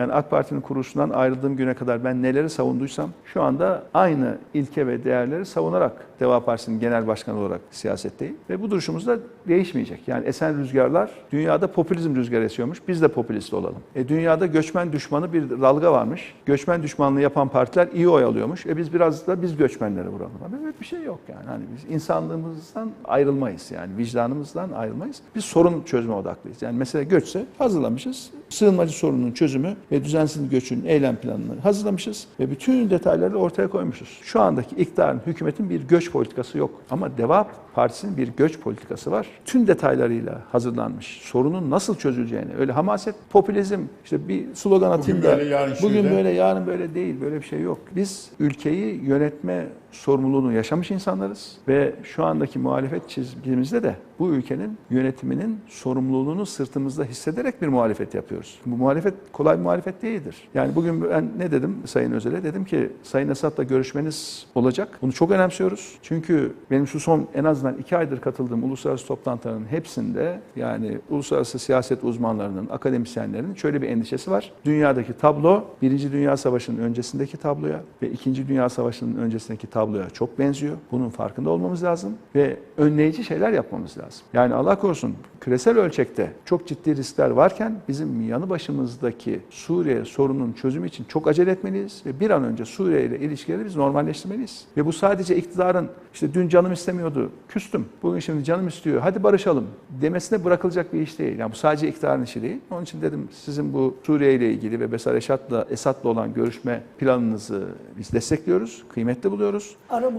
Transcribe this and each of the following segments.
Yani AK Parti'nin kuruluşundan ayrıldığım güne kadar ben neleri savunduysam şu anda aynı ilke ve değerleri savunarak Deva Partisi'nin genel başkanı olarak siyasetteyim. Ve bu duruşumuz da değişmeyecek. Yani esen rüzgarlar dünyada popülizm rüzgarı esiyormuş. Biz de popülist olalım. E, dünyada göçmen düşmanı bir dalga varmış. Göçmen düşmanlığı yapan partiler iyi oy alıyormuş. E biz biraz da biz göçmenlere vuralım. Böyle bir şey yok yani. Hani biz insanlığımızdan ayrılmayız yani. Vicdanımızdan ayrılmayız. Biz sorun çözme odaklıyız. Yani mesela göçse hazırlamışız. Sığınmacı sorununun çözümü ve düzensiz göçün eylem planını hazırlamışız ve bütün detayları ortaya koymuşuz. Şu andaki iktidarın, hükümetin bir göç politikası yok. Ama Deva Partisi'nin bir göç politikası var. Tüm detaylarıyla hazırlanmış. Sorunun nasıl çözüleceğini, öyle hamaset, popülizm, işte bir slogan atayım Bugün da böyle, yarın bugün böyle, yarın böyle değil. Böyle bir şey yok. Biz ülkeyi yönetme sorumluluğunu yaşamış insanlarız ve şu andaki muhalefet çizgimizde de bu ülkenin yönetiminin sorumluluğunu sırtımızda hissederek bir muhalefet yapıyoruz. Bu muhalefet kolay bir muhalefet değildir. Yani bugün ben ne dedim Sayın Özel'e? Dedim ki Sayın Esad'la görüşmeniz olacak. Bunu çok önemsiyoruz. Çünkü benim şu son en azından iki aydır katıldığım uluslararası toplantıların hepsinde yani uluslararası siyaset uzmanlarının, akademisyenlerin şöyle bir endişesi var. Dünyadaki tablo Birinci Dünya Savaşı'nın öncesindeki tabloya ve İkinci Dünya Savaşı'nın öncesindeki tabloya çok benziyor. Bunun farkında olmamız lazım ve önleyici şeyler yapmamız lazım. Yani Allah korusun küresel ölçekte çok ciddi riskler varken bizim yanı başımızdaki Suriye sorunun çözümü için çok acele etmeliyiz ve bir an önce Suriye ile ilişkileri biz normalleştirmeliyiz. Ve bu sadece iktidarın işte dün canım istemiyordu, küstüm, bugün şimdi canım istiyor, hadi barışalım demesine bırakılacak bir iş değil. Yani bu sadece iktidarın işi değil. Onun için dedim sizin bu Suriye ile ilgili ve Besar Esad'la, Esad'la olan görüşme planınızı biz destekliyoruz, kıymetli buluyoruz.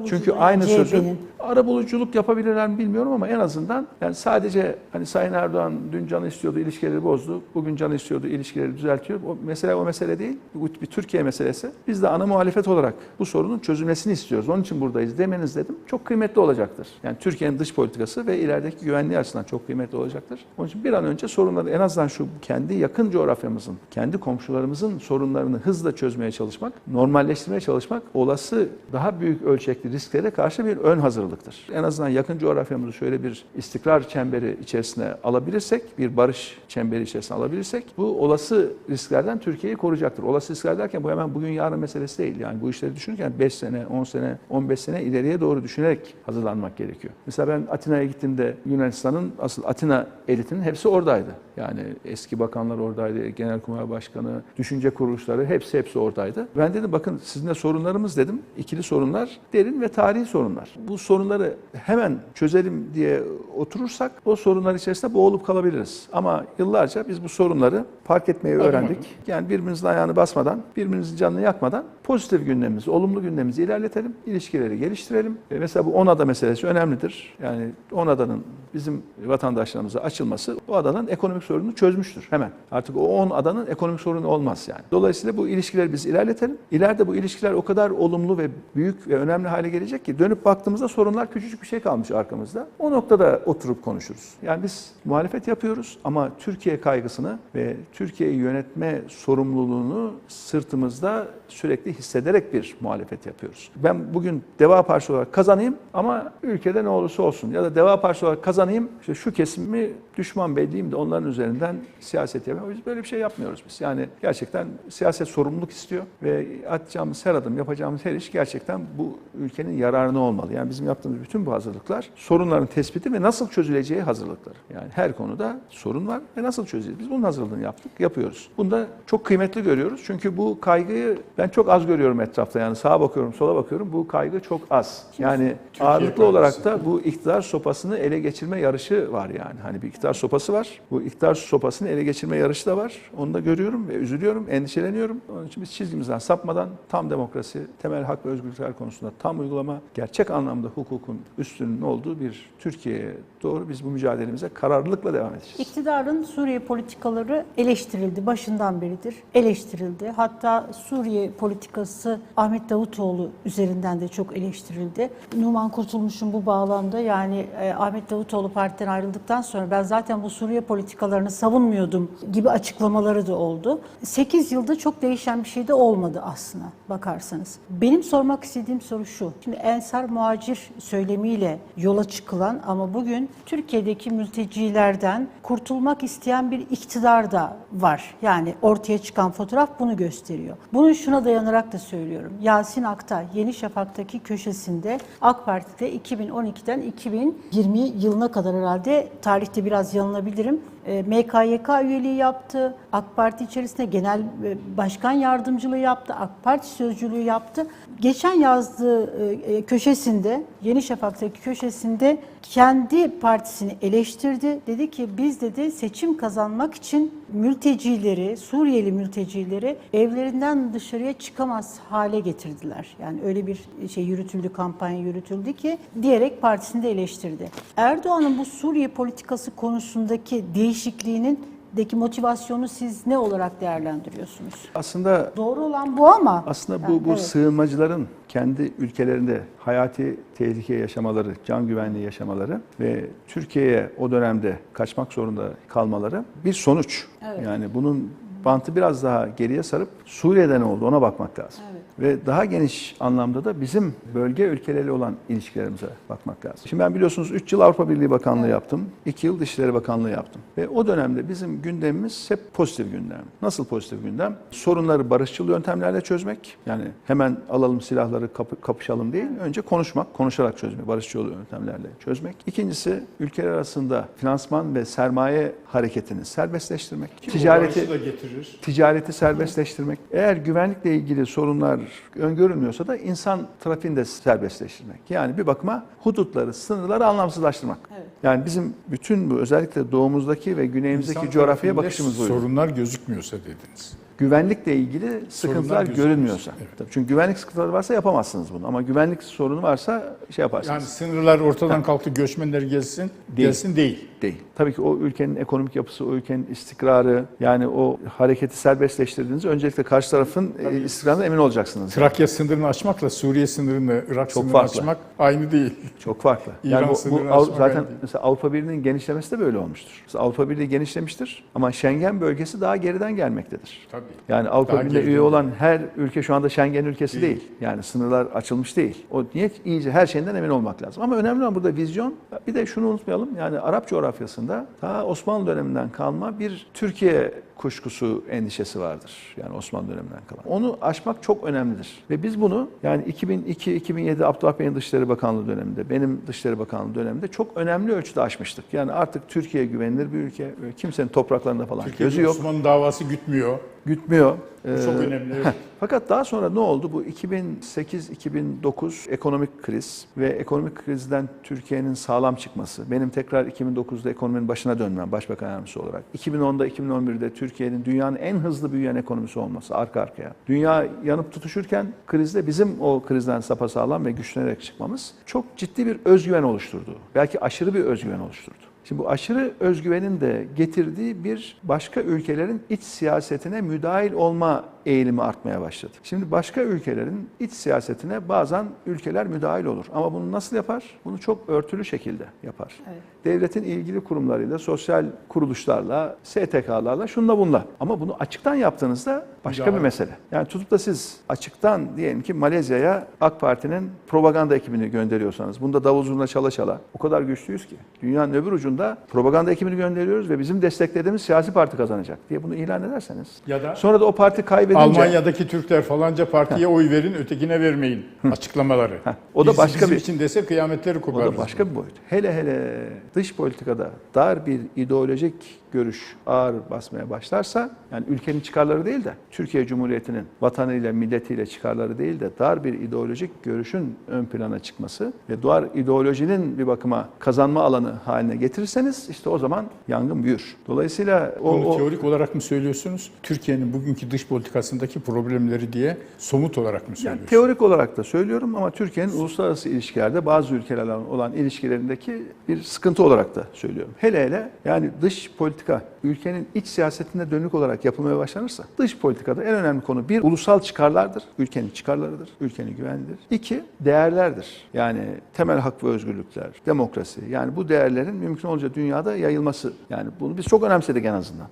Çünkü aynı sözü CHP'nin. arabuluculuk yapabilirler mi bilmiyorum ama en azından yani sadece hani Sayın Erdoğan dün canı istiyordu ilişkileri bozdu. Bugün canı istiyordu ilişkileri düzeltiyor. O mesele o mesele değil. Bu bir Türkiye meselesi. Biz de ana muhalefet olarak bu sorunun çözülmesini istiyoruz. Onun için buradayız demeniz dedim. Çok kıymetli olacaktır. Yani Türkiye'nin dış politikası ve ilerideki güvenliği açısından çok kıymetli olacaktır. Onun için bir an önce sorunları en azından şu kendi yakın coğrafyamızın, kendi komşularımızın sorunlarını hızla çözmeye çalışmak, normalleştirmeye çalışmak olası daha büyük ölçekli risklere karşı bir ön hazırlıktır. En azından yakın coğrafyamızı şöyle bir istikrar çemberi içerisine alabilirsek, bir barış çemberi içerisine alabilirsek bu olası risklerden Türkiye'yi koruyacaktır. Olası riskler derken bu hemen bugün yarın meselesi değil. Yani bu işleri düşünürken 5 sene, 10 sene, 15 sene ileriye doğru düşünerek hazırlanmak gerekiyor. Mesela ben Atina'ya gittiğimde Yunanistan'ın asıl Atina elitinin hepsi oradaydı. Yani eski bakanlar oradaydı, Genelkurmay Başkanı, düşünce kuruluşları hepsi hepsi oradaydı. Ben dedim bakın sizinle sorunlarımız dedim. ikili sorunlar, derin ve tarihi sorunlar. Bu sorunları hemen çözelim diye oturursak o sorunlar içerisinde boğulup kalabiliriz. Ama yıllarca biz bu sorunları fark etmeyi öğrendik. Yani birbirimizin ayağını basmadan, birbirimizin canını yakmadan pozitif gündemimizi, olumlu gündemimizi ilerletelim, ilişkileri geliştirelim. E, Mesela bu 10 ada meselesi önemlidir. Yani 10 adanın bizim vatandaşlarımıza açılması o adanın ekonomik sorununu çözmüştür hemen. Artık o 10 adanın ekonomik sorunu olmaz yani. Dolayısıyla bu ilişkileri biz ilerletelim. İleride bu ilişkiler o kadar olumlu ve büyük ve önemli hale gelecek ki dönüp baktığımızda sorunlar küçücük bir şey kalmış arkamızda. O noktada oturup konuşuruz. Yani biz muhalefet yapıyoruz ama Türkiye kaygısını ve Türkiye'yi yönetme sorumluluğunu sırtımızda sürekli hissederek bir muhalefet yapıyoruz. Ben bugün Deva Partisi olarak kazanayım ama ülkede ne olursa olsun ya da Deva Partisi olarak kazanayım işte şu kesimi düşman belleyeyim de onların üzerinden siyaset yapayım. Biz böyle bir şey yapmıyoruz biz. Yani gerçekten siyaset sorumluluk istiyor ve atacağımız her adım, yapacağımız her iş gerçekten bu ülkenin yararına olmalı. Yani bizim yaptığımız bütün bu hazırlıklar sorunların tespiti ve nasıl çözüleceği hazırlıkları. Yani her konuda sorun var ve nasıl çözeceğiz? Biz bunun hazırlığını yaptık, yapıyoruz. Bunu da çok kıymetli görüyoruz. Çünkü bu kaygıyı ben çok az görüyorum etrafta. Yani sağa bakıyorum, sola bakıyorum. Bu kaygı çok az. Yani Türkiye ağırlıklı olarak da bu iktidar sopasını ele geçirme yarışı var yani. Hani bir iktidar sopası var. Bu iktidar sopasını ele geçirme yarışı da var. Onu da görüyorum ve üzülüyorum, endişeleniyorum. Onun için biz çizgimizden sapmadan tam demokrasi, temel hak ve özgürlükler konusunda tam uygulama, gerçek anlamda hukukun üstünün olduğu bir Türkiye'ye doğru biz bu mücadelemize kararlılıkla devam edeceğiz. İktidarın Suriye politikaları eleştirildi. Başından beridir eleştirildi. Hatta Suriye politikası Ahmet Davutoğlu üzerinden de çok eleştirildi. Numan Kurtulmuş'un bu bağlamda yani e, Ahmet Davutoğlu partiden ayrıldıktan sonra ben zaten bu Suriye politikalarını savunmuyordum gibi açıklamaları da oldu. 8 yılda çok değişen bir şey de olmadı aslında bakarsanız. Benim sormak istediğim soru şu. Şimdi Ensar muhacir söylemiyle yola çıkılan ama bugün Türkiye'deki mültecilerden kurtulmak isteyen bir iktidar da var. Yani ortaya çıkan fotoğraf bunu gösteriyor. Bunu şuna dayanarak da söylüyorum. Yasin Aktay Yeni Şafak'taki köşesinde AK Parti'de 2012'den 2020 yılına kadar herhalde tarihte biraz yanılabilirim. E, MKYK üyeliği yaptı. AK Parti içerisinde genel e, başkan yardımcılığı yaptı. AK Parti sözcülüğü yaptı. Geçen yazdığı e, köşesinde, Yeni Şafak'taki köşesinde kendi partisini eleştirdi. Dedi ki biz dedi seçim kazanmak için mültecileri, Suriyeli mültecileri evlerinden dışarıya çıkamaz hale getirdiler. Yani öyle bir şey yürütüldü, kampanya yürütüldü ki diyerek partisini de eleştirdi. Erdoğan'ın bu Suriye politikası konusundaki değişikliğinin deki motivasyonu siz ne olarak değerlendiriyorsunuz? Aslında Doğru olan bu ama aslında bu Yani bu evet. sığınmacıların kendi ülkelerinde hayati tehlike yaşamaları, can güvenliği yaşamaları ve Türkiye'ye o dönemde kaçmak zorunda kalmaları bir sonuç. Evet. Yani bunun bantı biraz daha geriye sarıp Suriye'de ne oldu ona bakmak lazım. Evet. Ve daha geniş anlamda da bizim bölge ülkeleriyle olan ilişkilerimize bakmak lazım. Şimdi ben biliyorsunuz 3 yıl Avrupa Birliği Bakanlığı yaptım. 2 yıl Dışişleri Bakanlığı yaptım. Ve o dönemde bizim gündemimiz hep pozitif gündem. Nasıl pozitif gündem? Sorunları barışçıl yöntemlerle çözmek. Yani hemen alalım silahları kapı- kapışalım değil. Önce konuşmak, konuşarak çözmek, barışçıl yöntemlerle çözmek. İkincisi ülkeler arasında finansman ve sermaye hareketini serbestleştirmek. Ticareti da getirir. ticareti serbestleştirmek. Eğer güvenlikle ilgili sorunlar öngörülmüyorsa da insan trafiğini de serbestleştirmek. Yani bir bakıma hudutları, sınırları anlamsızlaştırmak. Evet. Yani bizim bütün bu özellikle doğumuzdaki ve güneyimizdeki İnsan coğrafyaya bakışımız buydu. Sorunlar gözükmüyorsa dediniz. Güvenlikle ilgili sıkıntılar görünmüyorsa. Evet. Tabii Çünkü güvenlik sıkıntıları varsa yapamazsınız bunu. Ama güvenlik sorunu varsa şey yaparsınız. Yani sınırlar ortadan kalktı, göçmenler gelsin, Değil. gelsin değil. Değil. Tabii ki o ülkenin ekonomik yapısı, o ülkenin istikrarı, yani o hareketi serbestleştirdiğinizde öncelikle karşı tarafın e, istikrarına emin olacaksınız. Trakya sınırını açmakla Suriye sınırını, Irak Çok sınırını farklı. açmak aynı değil. Çok farklı. İran yani bu, bu zaten mesela Avrupa Birliği'nin genişlemesi de böyle olmuştur. Mesela Avrupa Birliği genişlemiştir ama Schengen bölgesi daha geriden gelmektedir. Tabii. Yani Avrupa Birliği'ne üye olan her ülke şu anda Schengen ülkesi değil. Değil. Yani sınırlar açılmış değil. O niye iyice her şeyinden emin olmak lazım. Ama önemli olan burada vizyon. Bir de şunu unutmayalım. Yani Arap coğrafyasında ta Osmanlı döneminden kalma bir Türkiye kuşkusu endişesi vardır. Yani Osmanlı döneminden kalan. Onu aşmak çok önemlidir. Ve biz bunu yani 2002-2007 Abdullah Bey'in Dışişleri Bakanlığı döneminde, benim Dışişleri Bakanlığı döneminde çok önemli ölçüde aşmıştık. Yani artık Türkiye güvenilir bir ülke. Kimsenin topraklarında falan Türkiye'de gözü yok. Osmanlı davası gütmüyor. Gütmüyor. Bu çok Ee, önemli. evet. fakat daha sonra ne oldu? Bu 2008-2009 ekonomik kriz ve ekonomik krizden Türkiye'nin sağlam çıkması. Benim tekrar 2009'da ekonominin başına dönmem başbakan yardımcısı olarak. 2010'da 2011'de Türkiye'nin dünyanın en hızlı büyüyen ekonomisi olması arka arkaya. Dünya yanıp tutuşurken krizde bizim o krizden sapasağlam ve güçlenerek çıkmamız çok ciddi bir özgüven oluşturdu. Belki aşırı bir özgüven oluşturdu. Şimdi bu aşırı özgüvenin de getirdiği bir başka ülkelerin iç siyasetine müdahil olma eğilimi artmaya başladı. Şimdi başka ülkelerin iç siyasetine bazen ülkeler müdahil olur. Ama bunu nasıl yapar? Bunu çok örtülü şekilde yapar. Evet. Devletin ilgili kurumlarıyla, sosyal kuruluşlarla, STK'larla, şunla bunla. Ama bunu açıktan yaptığınızda başka Müdahale. bir mesele. Yani tutup da siz açıktan diyelim ki Malezya'ya AK Parti'nin propaganda ekibini gönderiyorsanız, bunda davul zurna çala çala o kadar güçlüyüz ki. Dünyanın öbür ucunda propaganda ekibini gönderiyoruz ve bizim desteklediğimiz siyasi parti kazanacak diye bunu ilan ederseniz. Ya da Sonra da o parti kaybedince... Almanya'daki Türkler falanca partiye oy verin, ötekine vermeyin açıklamaları. O da Biz- başka bizim bir- için dese kıyametleri O koparırız. da başka bir boyut. Hele hele dış politikada dar bir ideolojik görüş ağır basmaya başlarsa yani ülkenin çıkarları değil de Türkiye Cumhuriyeti'nin vatanıyla milletiyle çıkarları değil de dar bir ideolojik görüşün ön plana çıkması ve dar ideolojinin bir bakıma kazanma alanı haline getirirseniz işte o zaman yangın büyür. Dolayısıyla o, Bunu o teorik olarak mı söylüyorsunuz? Türkiye'nin bugünkü dış politikasındaki problemleri diye somut olarak mı Yani söylüyorsunuz? teorik olarak da söylüyorum ama Türkiye'nin uluslararası ilişkilerde bazı ülkelerle olan ilişkilerindeki bir sıkıntı olarak da söylüyorum. Hele hele yani dış politika ülkenin iç siyasetine dönük olarak yapılmaya başlanırsa dış politikada en önemli konu bir ulusal çıkarlardır. Ülkenin çıkarlarıdır, ülkenin güvenlidir. İki değerlerdir. Yani temel hak ve özgürlükler, demokrasi. Yani bu değerlerin mümkün olunca dünyada yayılması. Yani bunu biz çok önemsedik en azından.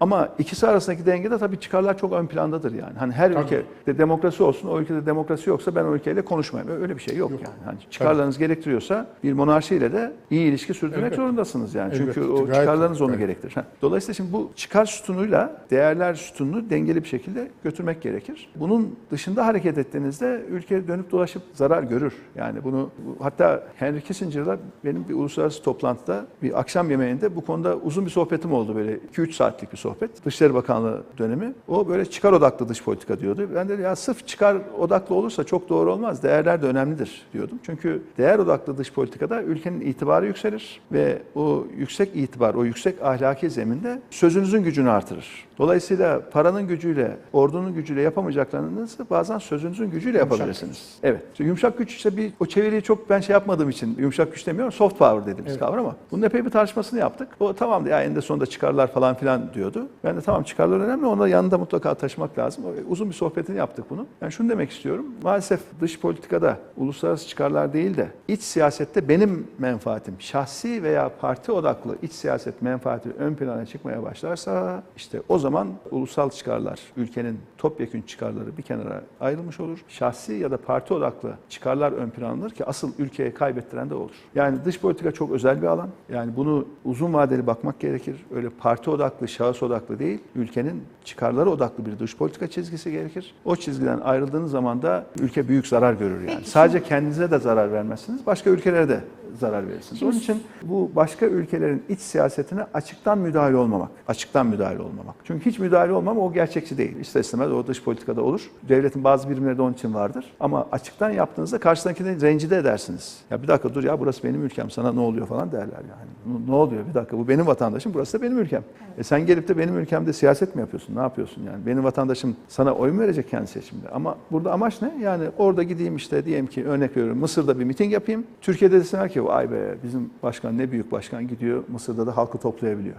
Ama ikisi arasındaki dengede tabii çıkarlar çok ön plandadır yani. Hani her Tabii. ülkede demokrasi olsun, o ülkede demokrasi yoksa ben o ülkeyle konuşmayayım. Öyle bir şey yok, yani. Hani çıkarlarınız gerektiriyorsa bir monarşiyle de iyi ilişki sürdürmek Elbette. zorundasınız yani. Çünkü Elbette. o çıkarlarınız tabii, onu gayet. gerektirir. Ha. Dolayısıyla şimdi bu çıkar sütunuyla değerler sütununu dengeli bir şekilde götürmek gerekir. Bunun dışında hareket ettiğinizde ülke dönüp dolaşıp zarar görür. Yani bunu bu- hatta Henry Kissinger'la benim bir uluslararası toplantıda bir akşam yemeğinde bu konuda uzun bir sohbetim oldu böyle 2-3 saatlik bir sohbet. Dışişleri Bakanlığı dönemi. O böyle çıkar odaklı dış politika diyordu. Ben de ya sırf çıkar odaklı olursa çok doğru olmaz. Değerler de önemlidir diyordum. Çünkü değer odaklı dış politikada ülkenin itibarı yükselir ve o yüksek itibar, o yüksek ahlaki zeminde sözünüzün gücünü artırır. Dolayısıyla paranın gücüyle, ordunun gücüyle yapamayacaklarınızı bazen sözünüzün gücüyle Yumuşak yapabilirsiniz. Evet. İşte yumuşak güç işte bir o çeviriyi çok ben şey yapmadığım için yumuşak güç demiyorum. Soft power dediğimiz Evet. kavram ama bunun epey bir tartışmasını yaptık. O tamam ya eninde sonunda çıkarlar falan filan diyordu. Ben de tamam çıkarlar önemli. Onu da yanında mutlaka taşımak lazım. O- Uzun bir sohbetini yaptık bunu. Ben şunu demek istiyorum. Maalesef dış politikada uluslararası çıkarlar değil de iç siyasette benim menfaatim, şahsi veya parti odaklı iç siyaset menfaati ön plana çıkmaya başlarsa işte o zaman ulusal çıkarlar, ülkenin topyekün çıkarları bir kenara ayrılmış olur. Şahsi ya da parti odaklı çıkarlar ön plana alınır ki asıl ülkeye kaybettiren de olur. Yani dış politika çok özel bir alan. Yani bunu uzun vadeli bakmak gerekir. Öyle parti odaklı, şahıs odaklı değil. Ülkenin çıkarları odaklı bir dış politika çizgisi gerekir. O çizgiden ayrıldığınız zaman da ülke büyük zarar görür yani. Peki, Sadece kendinize de zarar vermezsiniz, başka ülkelere de zarar verirsiniz. Şimdi- Onun için bu başka ülkelerin iç siyasetine açıktan müdahale olmamak. Açıktan müdahale olmamak. Çünkü hiç müdahale olmam o gerçekçi değil. İster istemez o dış politikada olur. Devletin bazı birimleri de onun için vardır. Ama açıktan yaptığınızda karşıdakini rencide edersiniz. Ya bir dakika dur ya burası benim ülkem sana ne oluyor falan derler yani. Ne- Ne oluyor bir dakika bu benim vatandaşım burası da benim ülkem. E sen gelip de benim ülkemde siyaset mi yapıyorsun? Ne yapıyorsun yani? Benim vatandaşım sana oy mu verecek kendi seçimde? Ama burada amaç ne? Yani orada gideyim işte diyelim ki örnek veriyorum Mısır'da bir miting yapayım. Türkiye'de desinler ki vay be bizim başkan ne büyük başkan gidiyor Mısır'da da halkı toplayabiliyor.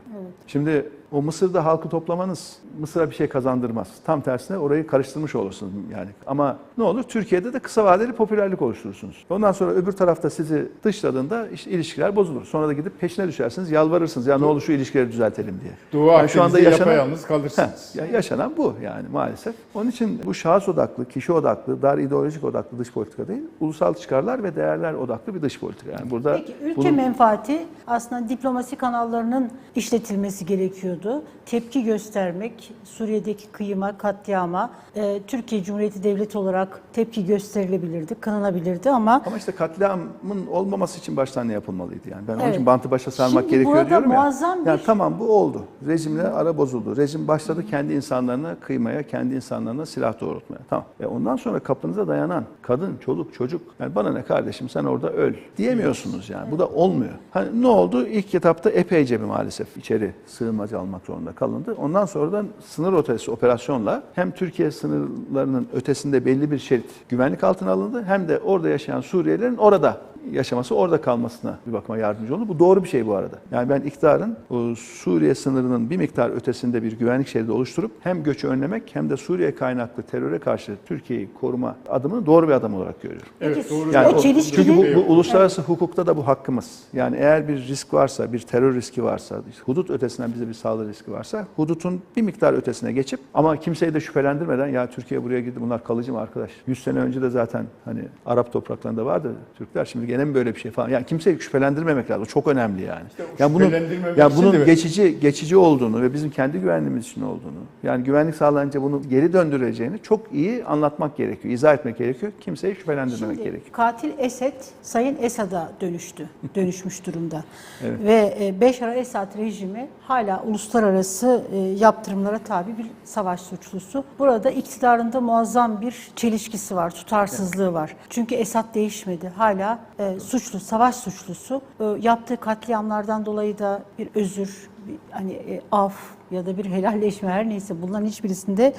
Şimdi o Mısır'da halkı toplamanız Mısır'a bir şey kazandırmaz. Tam tersine orayı karıştırmış olursunuz yani. Ama ne olur? Türkiye'de de kısa vadeli popülerlik oluşturursunuz. Ondan sonra öbür tarafta sizi dışladığında işte ilişkiler bozulur. Sonra da gidip peşine düşersiniz, yalvarırsınız. Ya ne olur şu ilişkileri düzeltelim diye. Doğu Yani şu anda yaşanan- yapayalnız kalırsınız. Heh, ya yaşanan bu yani maalesef. Onun için bu şahıs odaklı, kişi odaklı, dar ideolojik odaklı dış politika değil, ulusal çıkarlar ve değerler odaklı bir dış politika. Yani burada Peki ülke bunun- menfaati aslında diplomasi kanallarının işletilmesi gerekiyordu. Tepki göstermek, Suriye'deki kıyıma, katliama, e, Türkiye Cumhuriyeti Devleti olarak tepki gösterilebilirdi, kınanabilirdi ama ama işte katliamın olmaması için baştan ne yapılmalıydı yani. Ben onun Evet. için bantı başa sarmak Şimdi gerekiyor diyorum ya. muazzam Yani bir- tamam bu oldu. Rejimle ara bozuldu. Rejim başladı kendi insanlarına kıymaya, kendi insanlarına silah doğrultmaya. Tamam. E ondan sonra kapınıza dayanan kadın, çoluk, çocuk. Yani bana ne kardeşim sen orada öl diyemiyorsunuz yani. Bu da olmuyor. Hani ne oldu? İlk etapta epeyce bir maalesef içeri sığınmacı almak zorunda kalındı. Ondan sonra da sınır ötesi operasyonla hem Türkiye sınırlarının ötesinde belli bir şerit güvenlik altına alındı hem de orada yaşayan Suriyelilerin orada yaşaması, orada kalmasına bir bakıma yardımcı oldu. Bu doğru bir şey bu arada. Yani ben iktidarın o Suriye sınırının bir miktar ötesinde bir güvenlik şeridi oluşturup hem göçü önlemek hem de Suriye kaynaklı teröre karşı Türkiye'yi koruma adımını doğru bir adım olarak görüyorum. Evet doğru. Yani O çelişkili- çünkü bu, bu uluslararası hukukta da bu hakkımız. Yani eğer bir risk varsa, bir terör riski varsa, hudut ötesinden bize bir saldırı riski varsa, hudutun bir miktar ötesine geçip ama kimseyi de şüphelendirmeden ya Türkiye buraya girdi bunlar kalıcı mı arkadaş? 100 sene önce de zaten hani Arap topraklarında vardı Türkler şimdi gene mi böyle bir şey falan. Yani kimseyi şüphelendirmemek lazım. O çok önemli yani. o yani bunun yani bunun geçici geçici olduğunu ve bizim kendi güvenliğimiz için olduğunu, yani güvenlik sağlanınca bunu geri döndüreceğini çok iyi anlatmak gerekiyor, izah etmek gerekiyor. Kimseyi şüphelendirmemek Şimdi gerekiyor. katil Esed Sayın Esad'a dönüştü, dönüşmüş durumda. Evet. Ve e, Beşar Esad rejimi hala uluslararası e, yaptırımlara tabi bir savaş suçlusu. Burada iktidarında muazzam bir çelişkisi var, tutarsızlığı var. Çünkü Esad değişmedi. Hala e, suçlu, savaş suçlusu. E, yaptığı katliamlardan dolayı da bir özür, bir, hani e, af ya da bir helalleşme her neyse bunların hiçbirisinde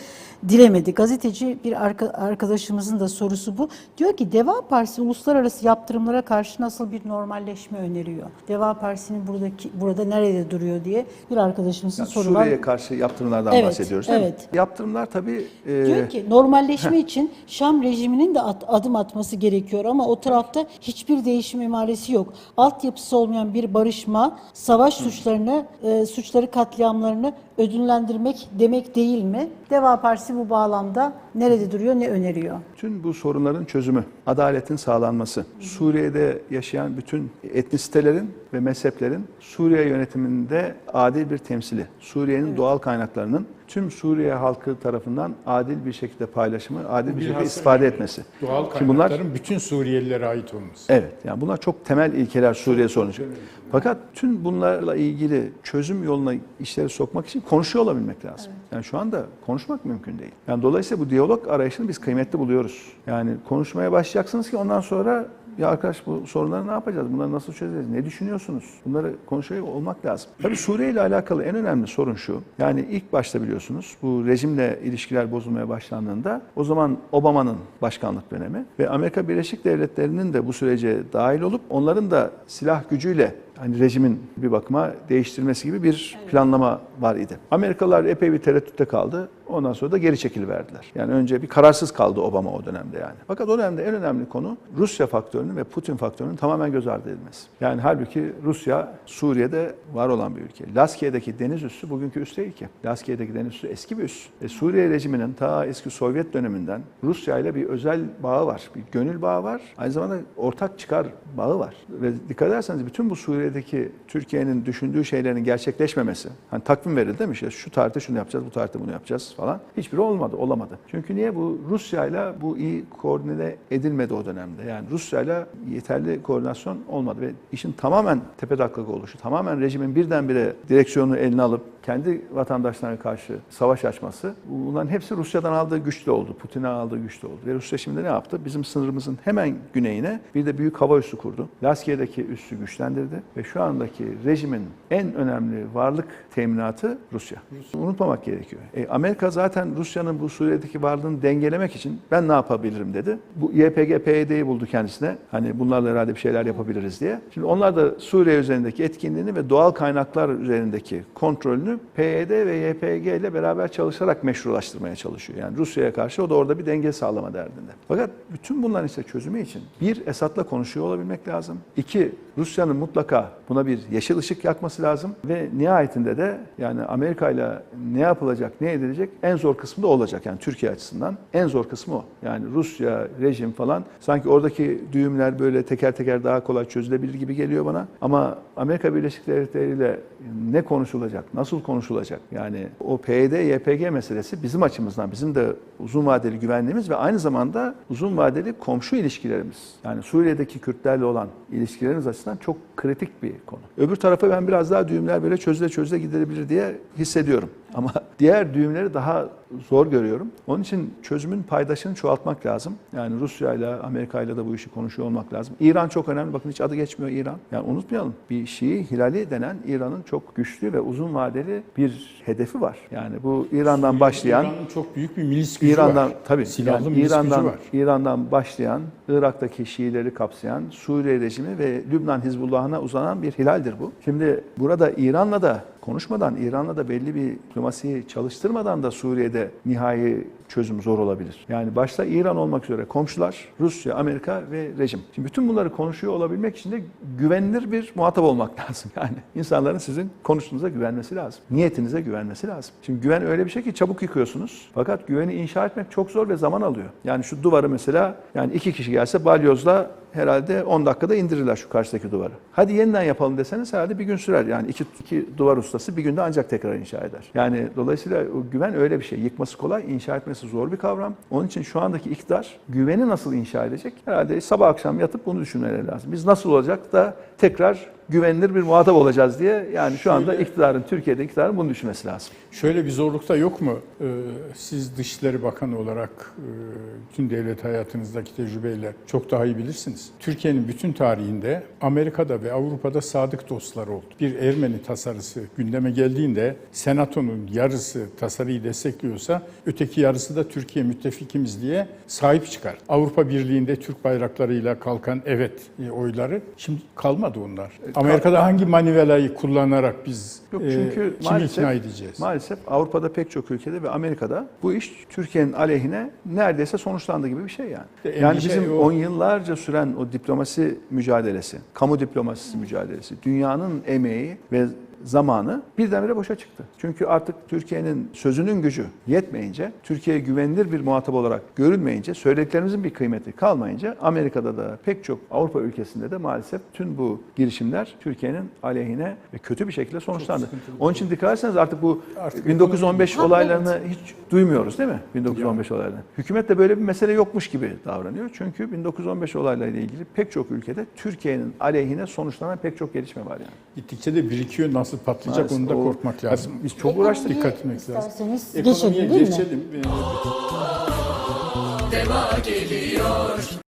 dilemedi. Gazeteci bir arka- arkadaşımızın da sorusu bu. Diyor ki Deva Partisi uluslararası yaptırımlara karşı nasıl bir normalleşme öneriyor? Deva Partisi'nin buradaki burada nerede duruyor diye bir arkadaşımızın Yani soru var. Suriye'ye karşı yaptırımlardan Evet, bahsediyoruz değil mi? evet. Yaptırımlar tabii e, Diyor ki normalleşme için Şam rejiminin de at- adım atması gerekiyor ama o tarafta hiçbir değişim emaresi yok. Altyapısı olmayan bir barışma, savaş suçlarını, e, suçları katliamlarını ödüllendirmek demek değil mi? Deva Partisi bu bağlamda nerede duruyor, ne öneriyor? Bütün bu sorunların çözümü, adaletin sağlanması, Suriye'de yaşayan bütün etnisitelerin ve mezheplerin Suriye yönetiminde adil bir temsili, Suriye'nin doğal kaynaklarının tüm Suriye halkı tarafından adil bir şekilde paylaşımı, adil bir şekilde Bilhassa istifade etmesi. Doğal Şimdi bunlar kaynakların bütün Suriyelilere ait olması. Evet, yani bunlar çok temel ilkeler Suriye sorunu için. Fakat tüm bunlarla ilgili çözüm yoluna işleri sokmak için konuşuyor olabilmek lazım. Yani şu anda konuşmak mümkün değil. Yani dolayısıyla bu diyalog arayışını biz kıymetli buluyoruz. Yani konuşmaya başlayacaksınız ki ondan sonra ya arkadaş bu sorunları ne yapacağız? Bunları nasıl çözeceğiz? Ne düşünüyorsunuz? Bunları konuşuyor olmak lazım. Tabii Suriye ile alakalı en önemli sorun şu. Yani ilk başta biliyorsunuz bu rejimle ilişkiler bozulmaya başlandığında o zaman Obama'nın başkanlık dönemi ve Amerika Birleşik Devletleri'nin de bu sürece dahil olup onların da silah gücüyle hani rejimin bir bakıma değiştirmesi gibi bir planlama var idi. Amerikalılar epey bir tereddütte kaldı. Ondan sonra da geri çekiliverdiler. Yani önce bir kararsız kaldı Obama o dönemde yani. Fakat o dönemde en önemli konu Rusya faktörünün ve Putin faktörünün tamamen göz ardı edilmesi. Yani halbuki Rusya Suriye'de var olan bir ülke. Laskiye'deki deniz üssü bugünkü üs değil ki. Laskiye'deki deniz üssü eski bir üs. E, Suriye rejiminin ta eski Sovyet döneminden Rusya ile bir özel bağı var. Bir gönül bağı var. Aynı zamanda ortak çıkar bağı var. Ve dikkat ederseniz bütün bu Suriye'deki Türkiye'nin düşündüğü şeylerin gerçekleşmemesi. Hani takvim verildi değil mi? İşte şu tarihte şunu yapacağız, bu tarihte bunu yapacağız falan. Hiçbiri olmadı, olamadı. Çünkü niye bu Rusya'yla bu iyi koordine edilmedi o dönemde. Yani Rusya'yla yeterli koordinasyon olmadı ve işin tamamen tepetaklak oluşu, tamamen rejimin birdenbire direksiyonu eline alıp kendi vatandaşlarına karşı savaş açması bunların hepsi Rusya'dan aldığı güçlü oldu. Putin'e aldığı güçlü oldu. Ve Rusya şimdi ne yaptı? Bizim sınırımızın hemen güneyine bir de büyük hava üssü kurdu. Laskiye'deki üssü güçlendirdi ve şu andaki rejimin en önemli varlık teminatı Rusya. Unutmamak gerekiyor. E, Amerika zaten Rusya'nın bu Suriye'deki varlığını dengelemek için ben ne yapabilirim dedi. Bu YPG, PYD'yi buldu kendisine. Hani bunlarla herhalde bir şeyler yapabiliriz diye. Şimdi onlar da Suriye üzerindeki etkinliğini ve doğal kaynaklar üzerindeki kontrolünü PYD ve YPG ile beraber çalışarak meşrulaştırmaya çalışıyor. Yani Rusya'ya karşı o da orada bir denge sağlama derdinde. Fakat bütün bunların ise çözümü için bir Esad'la konuşuyor olabilmek lazım. İki Rusya'nın mutlaka buna bir yeşil ışık yakması lazım ve nihayetinde de yani Amerika ile ne yapılacak, ne edilecek en zor kısmı da olacak. Yani Türkiye açısından en zor kısmı o. Yani Rusya, rejim falan sanki oradaki düğümler böyle teker teker daha kolay çözülebilir gibi geliyor bana. Ama Amerika Birleşik Devletleri ile ne konuşulacak, nasıl konuşulacak? Yani o PYD, YPG meselesi bizim açımızdan, bizim de uzun vadeli güvenliğimiz ve aynı zamanda uzun vadeli komşu ilişkilerimiz. Yani Suriye'deki Kürtlerle olan ilişkilerimiz açısından çok kritik bir konu. Öbür tarafa ben biraz daha düğümler böyle çözüle çözüle gidebilir diye hissediyorum. Ama diğer düğümleri daha zor görüyorum. Onun için çözümün paydaşını çoğaltmak lazım. Yani Rusya ile Amerika ile de bu işi konuşuyor olmak lazım. İran çok önemli. Bakın hiç adı geçmiyor İran. Yani unutmayalım. Bir Şii hilali denen İran'ın çok güçlü ve uzun vadeli bir hedefi var. Yani bu İran'dan başlayan İran'ın çok büyük bir milis gücü İran'dan var. tabii Silahlı yani milis İran'dan gücü var. İran'dan başlayan Irak'taki Şiileri kapsayan Suriye rejimi ve Lübnan Hizbullah'ına uzanan bir hilaldir bu. Şimdi burada İran'la da konuşmadan, İran'la da belli bir diplomasiyi çalıştırmadan da Suriye'de nihai çözüm zor olabilir. Yani başta İran olmak üzere komşular, Rusya, Amerika ve rejim. Şimdi bütün bunları konuşuyor olabilmek için de güvenilir bir muhatap olmak lazım. Yani insanların sizin konuştuğunuza güvenmesi lazım. Niyetinize güvenmesi lazım. Şimdi güven öyle bir şey ki çabuk yıkıyorsunuz. Fakat güveni inşa etmek çok zor ve zaman alıyor. Yani şu duvarı mesela yani iki kişi gelse balyozla herhalde 10 dakikada indirirler şu karşıdaki duvarı. Hadi yeniden yapalım deseniz herhalde bir gün sürer. Yani iki, iki duvar ustası bir günde ancak tekrar inşa eder. Yani dolayısıyla güven öyle bir şey. Yıkması kolay, inşa etmesi etmesi zor bir kavram. Onun için şu andaki iktidar güveni nasıl inşa edecek? Herhalde sabah akşam yatıp bunu düşünmeleri lazım. Biz nasıl olacak da tekrar güvenilir bir muhatap olacağız diye yani şu anda iktidarın, Türkiye'de iktidarın bunu düşünmesi lazım. Şöyle bir zorlukta yok mu? Ee, siz Dışişleri Bakanı olarak e, tüm devlet hayatınızdaki tecrübeyle çok daha iyi bilirsiniz. Türkiye'nin bütün tarihinde Amerika'da ve Avrupa'da sadık dostlar oldu. Bir Ermeni tasarısı gündeme geldiğinde senatonun yarısı tasarıyı destekliyorsa öteki yarısı da Türkiye müttefikimiz diye sahip çıkar. Avrupa Birliği'nde Türk bayraklarıyla kalkan evet e, oyları şimdi kalmadı onlar. Amerika'da hangi manivelayı kullanarak biz Yok e, çünkü kimi maalesef, ikna edeceğiz? maalesef Avrupa'da pek çok ülkede ve Amerika'da bu iş Türkiye'nin aleyhine neredeyse sonuçlandı gibi bir şey yani. De Yani bizim o- on yıllarca süren o diplomasi mücadelesi, kamu diplomasisi mücadelesi, dünyanın emeği ve zamanı birdenbire boşa çıktı. Çünkü artık Türkiye'nin sözünün gücü yetmeyince, Türkiye güvenilir bir muhatap olarak görülmeyince, söylediklerimizin bir kıymeti kalmayınca Amerika'da da pek çok Avrupa ülkesinde de maalesef tüm bu girişimler Türkiye'nin aleyhine ve kötü bir şekilde sonuçlandı. Onun için dikkat ederseniz artık bu Artık 1915 ekonomi- olaylarını hiç duymuyoruz değil mi? 1915 olaylarını. Hükümet de böyle bir mesele yokmuş gibi davranıyor. Çünkü 1915 olaylarıyla ilgili pek çok ülkede Türkiye'nin aleyhine sonuçlanan pek çok gelişme var yani. Gittikçe de birikiyor. Nasıl patlayacak Maalesef onu da o- korkmak lazım. Biz çok uğraştık. Dikkat etmek lazım. Ekonomiye geçelim değil mi? geçelim. Ee,